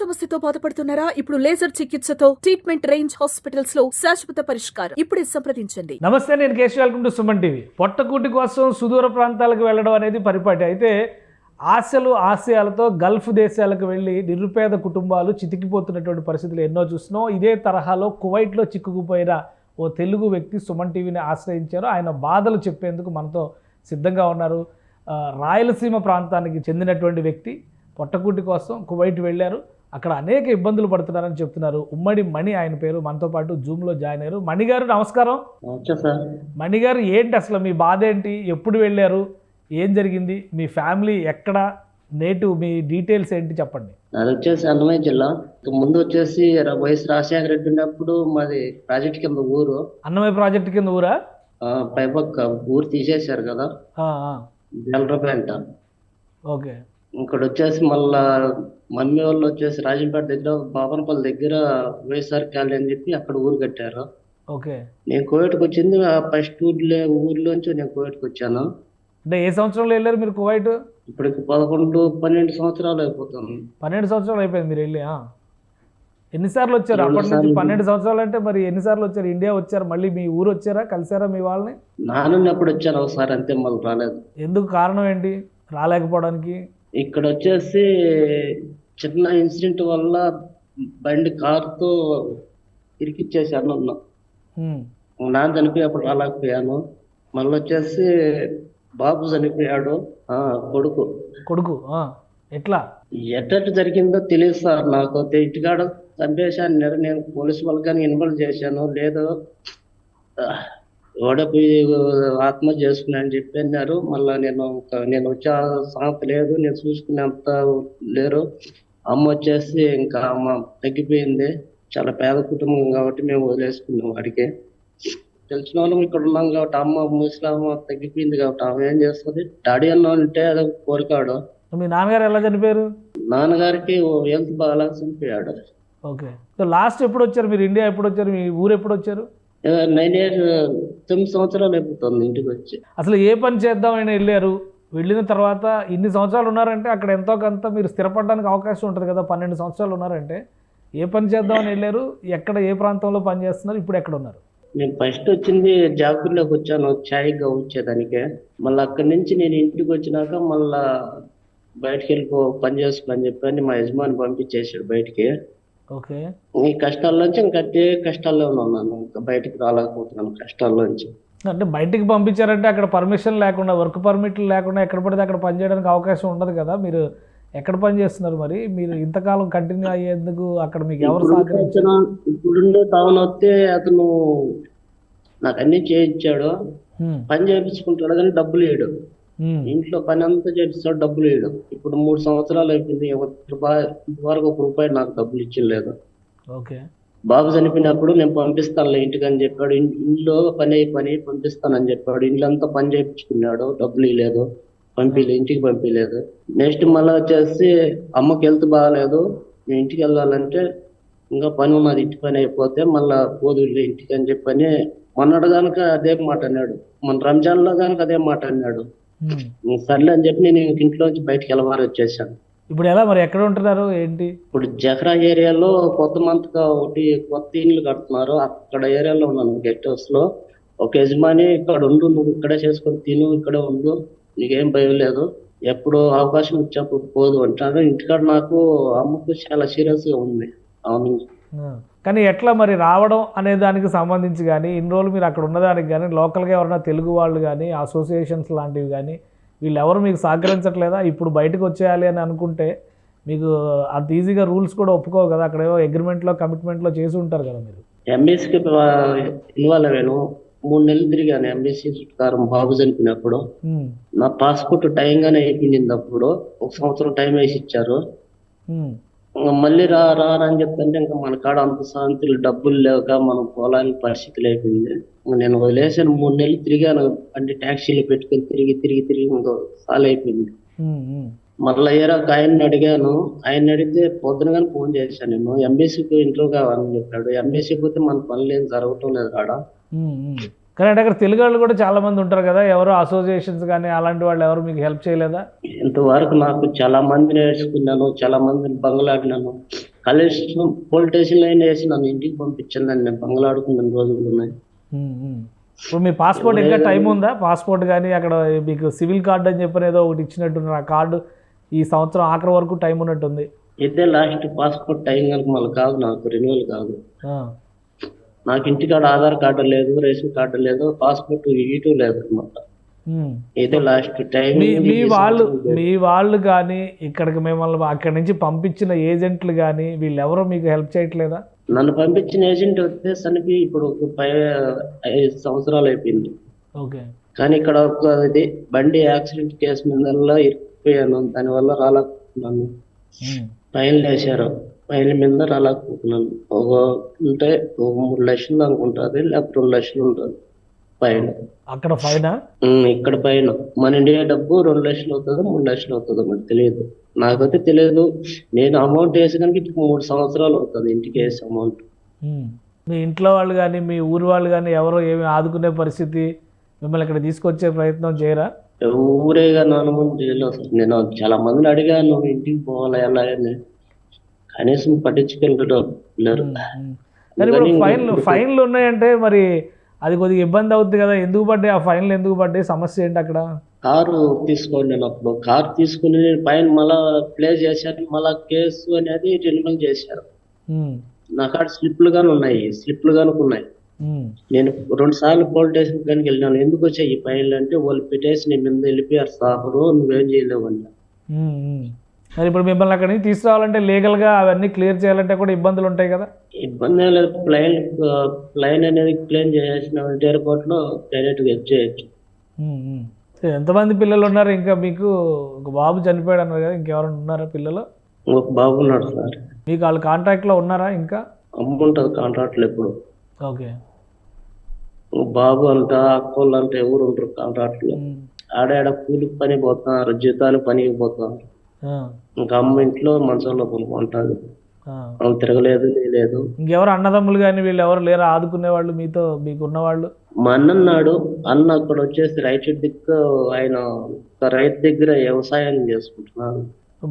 సమస్యతో బాధపడుతున్నారా? ఇప్పుడు లేజర్ చికిత్సతో ట్రీట్మెంట్ రేంజ్ హాస్పిటల్స్లో శాశ్వత పరిష్కారం. ఇప్పుడే సంప్రదించండి. నమస్తే నేను Kesh welcome to Suman TV. పొట్టకూటి కోసం సుదూర ప్రాంతాలకు వెళ్ళడం అనేది పరిపాటి. అయితే ఆశలు ఆశయాలతో గల్ఫ్ దేశాలకు వెళ్ళి నిరుపేద కుటుంబాలు చితికిపోతున్నటువంటి పరిస్థితులు ఎన్నో చూసినాం ఇదే తరహాలో కువైట్లో చిక్కుకుపోయిన ఓ తెలుగు వ్యక్తి సుమన్ టీవీని ఆశ్రయించారు. ఆయన బాధలు చెప్పేందుకు మనతో సిద్ధంగా ఉన్నారు. రాయలసీమ ప్రాంతానికి చెందినటువంటి వ్యక్తి పొట్టకూటి కోసం కువైట్ వెళ్ళారు. అక్కడ అనేక ఇబ్బందులు పడుతున్నారని చెప్తున్నారు. ఉమ్మడి మణి ఆయన పేరు మనతో పాటు జూమ్లో జాయిన్ అయ్యారు. మణి గారు నమస్కారం. మణి గారు ఏంటి అసలు మీ బాధ ఏంటి? ఎప్పుడు వెళ్ళారు? ఏం జరిగింది? మీ ఫ్యామిలీ ఎక్కడ? నేటివ్ మీ డీటెయిల్స్ ఏంటి చెప్పండి. అది వచ్చేసి అన్నమయ్య జిల్లా. ముందు వచ్చేసి వైఎస్ రాజశేఖర రెడ్డి ఉన్నప్పుడు మాది ప్రాజెక్ట్ కింద ఊరు. అన్నమయ్య ప్రాజెక్ట్ కింద ఊరా? పైపక్క ఊరు తీసేశారు కదా. జలరపేంట ఓకే. ఇక్కడ వచ్చేసి మళ్ళా మమ్మీ వాళ్ళు వచ్చేసి రాజంపేట దగ్గర బాపనపల్లి దగ్గర వైఎస్ఆర్ కాలనీ అని చెప్పి అక్కడ ఊరు కట్టారు. ఓకే. నేను కోవిడ్కి వచ్చింది ఫస్ట్ ఊర్లో ఊర్లోంచి నేను కోవిడ్కి వచ్చాను అంటే ఏ సంవత్సరంలో వెళ్ళారు మీరు కువైట్ ఇప్పటికి పదకొండు పన్నెండు సంవత్సరాలు అయిపోతుంది. పన్నెండు సంవత్సరాలు అయిపోయింది మీరు వెళ్ళి. ఎన్నిసార్లు వచ్చారు? అప్పటి నుంచి. పన్నెండు సంవత్సరాలు అంటే మరి ఎన్నిసార్లు వచ్చారు? ఇండియా వచ్చారు? మళ్ళీ మీ ఊరు వచ్చారా? కలిసారా మీ వాళ్ళని? నానున్నప్పుడు వచ్చాను ఒకసారి అంతే మళ్ళీ రాలేదు. ఎందుకు కారణం ఏంటి? రాలేకపోవడానికి? ఇక్కడ వచ్చేసి చిన్న ఇన్సిడెంట్ వల్ల బండి కారుతో ఇరికిచ్చేసాను అన్న. ఉమ్, నాన్న చనిపోయేప్పుడు రాలేకపోయాను మళ్ళీ వచ్చేసి బాబు చనిపోయాడు. ఆ కొడుకు. కొడుకు ఎట్లా? ఎట్టట్టు జరిగిందో తెలియదు సార్ నాకు. తె- ఇంటికాడ చంపేశాను. నేను పోలీసు వాళ్ళకి ఇన్వాల్వ్ చేశాను. లేదు. ఓడిపోయి ఆత్మహత్య చేసుకున్నా అని చెప్పి అన్నారు. మళ్ళీ నేను ఒక- నేను వచ్చే సంగతి లేదు నేను చూసుకునేంత లేరు. అమ్మ వచ్చేసి ఇంకా అమ్మ తగ్గిపోయింది. చాలా పేద కుటుంబం కాబట్టి మేము వదిలేసుకున్నాం వాడికి తెలిసిన వాళ్ళం ఇక్కడ ఉన్నాం కాబట్టి అమ్మ ముసలమ్మ తగ్గిపోయింది కాబట్టి ఆమె ఏం చేస్తుంది? డాడీ అన్న ఉంటే అది కోరికాడు. మీ నాన్నగారు ఎలా చనిపోయారు? నాన్నగారికి హెల్త్ బాగా చనిపోయాడు ఓకే. సో లాస్ట్ ఎప్పుడు వచ్చారు మీరు? ఇండియా ఎప్పుడు వచ్చారు? మీ ఊరు ఎప్పుడు వచ్చారు? నైన్ ఇయర్ తొమ్మిది సంవత్సరాలు అయిపోతుంది ఇంటికి వచ్చి. అసలు ఏ పని చేద్దామని వెళ్ళారు? వెళ్ళిన తర్వాత ఇన్ని సంవత్సరాలు ఉన్నారంటే అక్కడ ఎంతో కొంత మీరు స్థిరపడడానికి అవకాశం ఉంటుంది కదా పన్నెండు సంవత్సరాలు ఉన్నారంటే. ఏ పని చేద్దామని వెళ్ళారు? ఎక్కడ ఏ ప్రాంతంలో పని చేస్తున్నారు? ఇప్పుడు ఎక్కడ ఉన్నారు? నేను ఫస్ట్ వచ్చింది జాపూర్లోకి వచ్చాను ఛాయ్గా వచ్చేదానికి. మళ్ళీ అక్కడి నుంచి నేను ఇంటికి వచ్చినాక మళ్ళా బయటికి వెళ్ళిపో పని చేసుకో అని చెప్పని మా యజమాని పంపించేసాడు బయటికి. ఓకే. ఈ కష్టాల్లోంచి ఇంకా అదే కష్టాల్లో ఉన్నాను ఇంకా బయటికి రాలేకపోతున్నాను కష్టాల్లోంచి. అంటే బయటికి పంపించారంటే అక్కడ పర్మిషన్ లేకుండా వర్క్ పర్మిట్లు లేకుండా ఎక్కడ పడితే అక్కడ పని చేయడానికి అవకాశం ఉండదు కదా. మీరు ఎక్కడ పని చేస్తున్నారు మరి? మీరు ఇంతకాలం కంటిన్యూ అయ్యేందుకు అక్కడ మీకు ఎవరు వచ్చిన- ఇప్పుడుండే టౌన్ వస్తే అతను నాకు అన్ని చేయించాడు. పని చేయించుకుంటాడు కానీ డబ్బులు వేయడు ఇంట్లో పని అంతా చేపిస్తాడు డబ్బులు వేయడు ఇప్పుడు మూడు సంవత్సరాలు అయిపోయింది ఇంతవరకు ఒక రూపాయి నాకు డబ్బులు ఇచ్చలేదు ఓకే. బాబు చనిపోయినప్పుడు నేను పంపిస్తానులే ఇంటికి అని చెప్పాడు. ఇంట్లో పని అయి పని పంపిస్తానని చెప్పాడు. ఇంట్లో పని చేయించుకున్నాడు డబ్బులు ఇవ్వలేదు పంపిలే ఇంటికి పంపించలేదు నెక్స్ట్ మళ్ళీ వచ్చేసి అమ్మకి హెల్త్ బాగాలేదు. నేను ఇంటికి వెళ్ళాలంటే ఇంకా పని ఉన్నది ఇంటి పని అయిపోతే మళ్ళా పోదు ఇంటికి అని చెప్పని మొన్నటి కనుక అదే మాట అన్నాడు. మన రంజాన్లో కనుక అదే మాట అన్నాడు. సర్లే అని చెప్పి నేను ఇంక ఇంట్లోంచి బయటికి వెళ్ళవారు వచ్చేసాను. ఇప్పుడు ఎలా మరి ఎక్కడ ఉంటున్నారు? ఏంటి? ఇప్పుడు జహ్రా ఏరియాలో కొత్త మంత్గా ఒకటి కొత్త ఇల్లు కడుతున్నారు. అక్కడ ఏరియాలో ఉన్నాను గెస్ట్ హౌస్లో ఒక యజమాని ఇక్కడ ఉండు నువ్వు ఇక్కడే చేసుకొని తిను ఇక్కడే ఉండు నీకేం భయం లేదు. ఎప్పుడు అవకాశం ఇచ్చినప్పుడు పోదు అంటారు. ఇంటికాడ నాకు అమ్మకు చాలా సీరియస్గా ఉంది. అవును. కానీ ఎట్లా మరి రావడం అనే దానికి సంబంధించి కానీ ఇన్ని రోజులు మీరు అక్కడ ఉన్నదానికి కానీ లోకల్గా ఎవరైనా తెలుగు వాళ్ళు కానీ అసోసియేషన్స్ లాంటివి కానీ వీళ్ళు ఎవరు మీకు సహకరించట్లేదా? ఇప్పుడు బయటకు వచ్చేయాలి అని అనుకుంటే మీకు అంత ఈజీగా రూల్స్ కూడా ఒప్పుకోవు కదా. అక్కడ ఏవో అగ్రిమెంట్లో కమిట్మెంట్లో చేసి ఉంటారు కదా మీరు. ఎంబీసీకి ఇన్వాల్వ్ అయ్యాను. మూడు నెలలు తిరిగాను ఎంబీసీ ప్రకారం బాబు చనిపోయినప్పుడు. నా పాస్పోర్ట్ టైం గానే అయిపోయింది అప్పుడు. ఒక సంవత్సరం టైం వేసి ఇచ్చారు. మళ్ళీ రా రా అని చెప్తుంటే ఇంకా మన కాడ అంత శాంతులు డబ్బులు లేక మనం పోలానికి పరిస్థితి లేకుంది నేను వదిలేసాను మూడు నెలలు తిరిగాను. అంటే ట్యాక్సీలు పెట్టుకొని తిరిగి తిరిగి తిరిగి ఇంకా సాల్ అయిపోయింది. మళ్ళీ ఏరా ఒక ఆయన్ని అడిగాను. ఆయన అడిగితే పొద్దున కానీ ఫోన్ చేశాను నేను. ఎంబీసీకి ఇంటర్వ్యూ కావాలని చెప్పాడు. ఎంబీసీ పోతే మన పనులు ఏం జరగటం లేదు కాడ. కానీ అక్కడ తెలుగు వాళ్ళు కూడా చాలా మంది ఉంటారు కదా. ఎవరు అసోసియేషన్స్ కానీ అలాంటి వాళ్ళు ఎవరు మీకు హెల్ప్ చేయలేదా? ఇంతవరకు నాకు చాలా మంది నేర్చుకున్నాను చాలా మందిని బంగ్లాడినాను కనీసం పోలీస్ స్టేషన్ లైన్ వేసి నన్ను ఇంటికి పంపించిందండి నేను బంగ్లాడుకున్న రోజులు ఉన్నాయి. ఇప్పుడు మీ పాస్పోర్ట్ ఇంకా టైం ఉందా? పాస్పోర్ట్ కానీ అక్కడ మీకు సివిల్ కార్డు అని చెప్పిన ఏదో ఒకటి ఇచ్చినట్టున్నారు. ఆ కార్డు ఈ సంవత్సరం ఆఖరి వరకు టైం ఉన్నట్టుంది. ఇదే లాస్ట్ పాస్పోర్ట్ టైం కనుక మళ్ళీ కాదు నాకు రెన్యువల్ కాదు. నాకు ఇంటికాడ ఆధార్ కార్డు లేదు రేషన్ కార్డు లేదు పాస్పోర్ట్ ఇటు లేదు అనమాట ఉమ్. ఇదే లాస్ట్ టైం మీ వాళ్ళు మీ వాళ్ళు కానీ ఇక్కడికి మిమ్మల్ని అక్కడి నుంచి పంపించిన ఏజెంట్లు కానీ వీళ్ళెవరూ మీకు హెల్ప్ చేయట్లేదా? నన్ను పంపించిన ఏజెంట్ వచ్చేసరికి ఇప్పుడు ఒక పై ఐదు సంవత్సరాలు అయిపోయింది. ఓకే కానీ ఇక్కడ ఒక ఇది బండి యాక్సిడెంట్ కేసు మీద ఇరుక్కుపోయాను దానివల్ల రాలేకపోతున్నాను. ఉమ్. ఫైన్ వేశారు. ఫైన్ మీద రాలేకపోతున్నాను. ఒక ఉంటే ఒక మూడు లక్షలు అనుకుంటుంది లేకపోతే రెండు లక్షలు ఉంటుంది. ఫైన్. అక్కడ ఉమ్, ఇక్కడ పైన మన ఇండియా డబ్బు రెండు లక్షలు అవుతుందో మూడు లక్షలు అవుతుందో మనకు తెలియదు. నాకైతే తెలియదు. నేను అమౌంట్ వేసి కనుక ఇప్పుడు మూడు సంవత్సరాలు అవుతుంది ఇంటికి వేసే అమౌంట్ మీ ఇంట్లో వాళ్ళు కానీ మీ ఊరు వాళ్ళు కానీ ఎవరో ఏమి ఆదుకునే పరిస్థితి మిమ్మల్ని ఇక్కడ తీసుకొచ్చే ప్రయత్నం చేయరా? ఊరేగా అనుమతి చేయలేదు సార్ నేను చాలా మందిని అడిగాను ఇంటికి పోవాలి ఎలా అని. కనీసం పట్టించుకెళ్ళడం లేరు ఫైన్లు ఫైన్లు ఉన్నాయంటే మరి అది కొద్దిగా ఇబ్బంది అవుతుంది కదా. ఎందుకు పడ్డాయి? ఆ ఫైన్లు ఎందుకు పడ్డాయి? సమస్య ఏంటి అక్కడ? కారు తీసుకోండి నేను అప్పుడు. కారు తీసుకుని నేను పైన మళ్ళా ప్లే చేశాను మళ్ళా కేసు అనేది రెన్యువల్ చేశారు. నా కాడ స్లిప్లు గాను ఉన్నాయి. స్లిప్లు గాను ఉన్నాయి. నేను రెండు సార్లు పోలీస్ స్టేషన్ కానీ వెళ్ళినాను. ఎందుకు వచ్చాయి ఈ ఫైన్లు అంటే వాళ్ళు పెట్టేసి నీ మీద వెళ్ళిపోయారు సాహరు నువ్వేం చేయలేవు అన్న. మరి ఇప్పుడు మిమ్మల్ని అక్కడి నుంచి తీసుకురావాలంటే లీగల్గా అవన్నీ క్లియర్ చేయాలంటే కూడా ఇబ్బందులు ఉంటాయి కదా. ఇబ్బంది ఏం లేదు. ప్లైన్ ప్లైన్ అనేది క్లెయిమ్ చేసిన ఎయిర్పోర్ట్లో డైరెక్ట్గా చేయొచ్చు. ఎంతమంది పిల్లలు ఉన్నారు? ఇంకా మీకు ఒక బాబు చనిపోయాడు అన్నారు కదా ఇంకెవరైనా ఉన్నారా పిల్లలు? ఒక బాబు ఉన్నాడు సార్. మీకు వాళ్ళు కాంటాక్ట్లో ఉన్నారా ఇంకా? అమ్మ ఉంటుంది కాంట్రాక్ట్లు ఎప్పుడు ఓకే. బాబు అంట అక్కోళ్ళు అంట ఎవరు ఉంటారు కాంట్రాక్ట్లు ఉమ్. ఆడాడ కూలికి పని పోతున్నారు జీతానికి పనికి పోతున్నారు ఇంకా అమ్మ ఇంట్లో మంచంలో పనుకుంటుంది. తిరగలేదు లేదు ఇంకెవరు అన్నదమ్ములు కానీ వీళ్ళు ఎవరు లేరా? ఆదుకునే వాళ్ళు మీతో మీకు ఉన్నవాళ్ళు మా అన్నన్నాడు అన్న అక్కడ వచ్చేసి రైతు దిక్కు ఆయన రైతు దగ్గర వ్యవసాయం చేసుకుంటున్నాడు.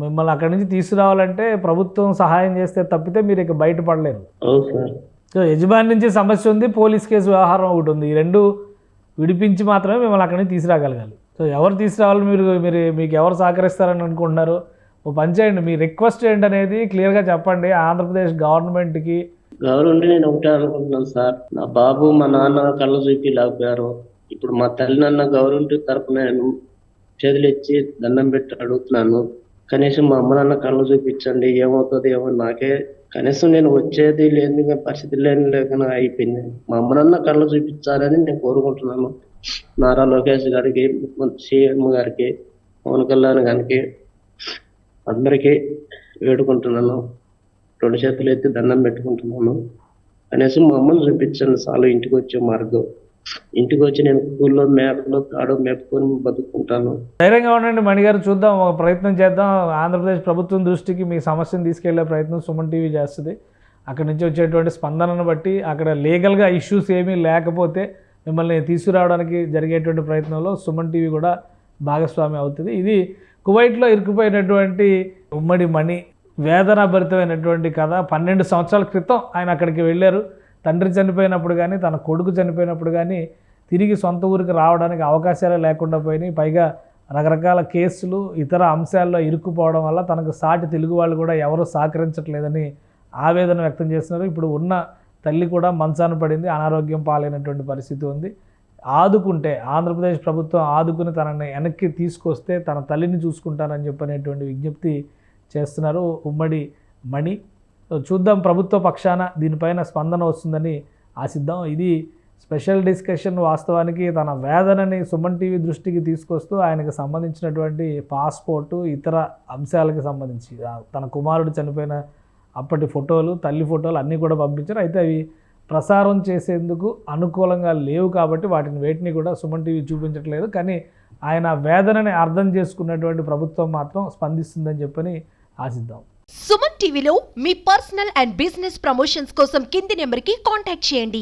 మిమ్మల్ని అక్కడి నుంచి తీసుకురావాలంటే ప్రభుత్వం సహాయం చేస్తే తప్పితే మీరు ఇక బయటపడలేరు. సో యజమాని నుంచి సమస్య ఉంది పోలీస్ కేసు వ్యవహారం ఒకటి ఉంది. ఈ రెండు విడిపించి మాత్రమే మిమ్మల్ని అక్కడి నుంచి తీసుకురాగలగాలి. సో ఎవరు తీసుకురావాలి మీరు? మీరు మీకు ఎవరు సహకరిస్తారని అనుకుంటున్నారు? ఓ పని చేయండి మీ రిక్వెస్ట్ ఏంటనేది క్లియర్గా చెప్పండి. ఆంధ్రప్రదేశ్ గవర్నమెంట్కి. గవర్నమెంట్ నేను ఒకటే అనుకుంటున్నాను సార్. నా బాబు మా నాన్న కళ్ళ చూపి లేకపోయారు ఇప్పుడు మా తల్లి నాన్న గౌరవంటి నేను చేతులు ఇచ్చి దండం పెట్టి అడుగుతున్నాను. కనీసం మా అమ్మ నాన్న కళ్ళు చూపించండి ఏమవుతుంది ఏమో నాకే. కనీసం నేను వచ్చేది లేని పరిస్థితి లేని లేకుండా అయిపోయింది. మా అమ్మ నాన్న కళ్ళు చూపించాలని నేను కోరుకుంటున్నాను. నారా లోకేష్ గారికి సీఎం గారికి పవన్ కళ్యాణ్ గారికి. అందరికీ వేడుకుంటున్నాను. రెండు చేతులు ఎత్తి దండం పెట్టుకుంటున్నాను. కనీసం మా అమ్మని చూపించండి చాలు ఇంటికి వచ్చే మార్గం. ఇంటికి వచ్చి నేను స్కూల్లో మేపలో కాడు మేపుకొని బతుకుంటాను. ధైర్యంగా ఉండండి మణిగారు చూద్దాం ఒక ప్రయత్నం చేద్దాం. ఆంధ్రప్రదేశ్ ప్రభుత్వం దృష్టికి మీ సమస్యను తీసుకెళ్ళే ప్రయత్నం సుమన్ టీవీ చేస్తుంది. అక్కడి నుంచి వచ్చేటువంటి స్పందనను బట్టి అక్కడ లీగల్గా ఇష్యూస్ ఏమీ లేకపోతే మిమ్మల్ని తీసుకురావడానికి జరిగేటువంటి ప్రయత్నంలో సుమన్ టీవీ కూడా భాగస్వామి అవుతుంది. ఇది కువైట్లో ఇరుక్కుపోయినటువంటి ఉమ్మడి మణి వేదనాభరితమైనటువంటి కథ పన్నెండు సంవత్సరాల క్రితం ఆయన అక్కడికి వెళ్ళారు. తండ్రి చనిపోయినప్పుడు కానీ తన కొడుకు చనిపోయినప్పుడు కానీ తిరిగి సొంత ఊరికి రావడానికి అవకాశాలు లేకుండా పోయినాయి. పైగా రకరకాల కేసులు ఇతర అంశాల్లో ఇరుక్కుపోవడం వల్ల తనకు సాటి తెలుగు వాళ్ళు కూడా ఎవరు సహకరించట్లేదని ఆవేదన వ్యక్తం చేస్తున్నారు. ఇప్పుడు ఉన్న తల్లి కూడా మంచాన పడింది. అనారోగ్యం పాలైనటువంటి పరిస్థితి ఉంది. ఆదుకుంటే ఆంధ్రప్రదేశ్ ప్రభుత్వం ఆదుకుని తనని వెనక్కి తీసుకొస్తే తన తల్లిని చూసుకుంటానని చెప్పనేటువంటి విజ్ఞప్తి చేస్తున్నారు ఉమ్మడి మణి. చూద్దాం ప్రభుత్వ పక్షాన దీనిపైన స్పందన వస్తుందని ఆశిద్దాం. ఇది స్పెషల్ డిస్కషన్ వాస్తవానికి తన వేదనని సుమన్ టీవీ దృష్టికి తీసుకొస్తూ ఆయనకు సంబంధించినటువంటి పాస్పోర్టు ఇతర అంశాలకు సంబంధించి. తన కుమారుడు చనిపోయిన అప్పటి ఫోటోలు తల్లి ఫోటోలు అన్నీ కూడా పంపించారు. అయితే అవి ప్రసారం చేసేందుకు అనుకూలంగా లేవు కాబట్టి వాటిని వేటిని కూడా సుమన్ టీవీ చూపించట్లేదు. కానీ ఆయన వేదనని అర్థం చేసుకున్నటువంటి ప్రభుత్వం మాత్రం స్పందిస్తుందని చెప్పని ఆశిద్దాం. సుమన్ టీవీలో మీ పర్సనల్ అండ్ బిజినెస్ ప్రమోషన్స్ కోసం కింది నెంబర్కి కాంటాక్ట్ చేయండి.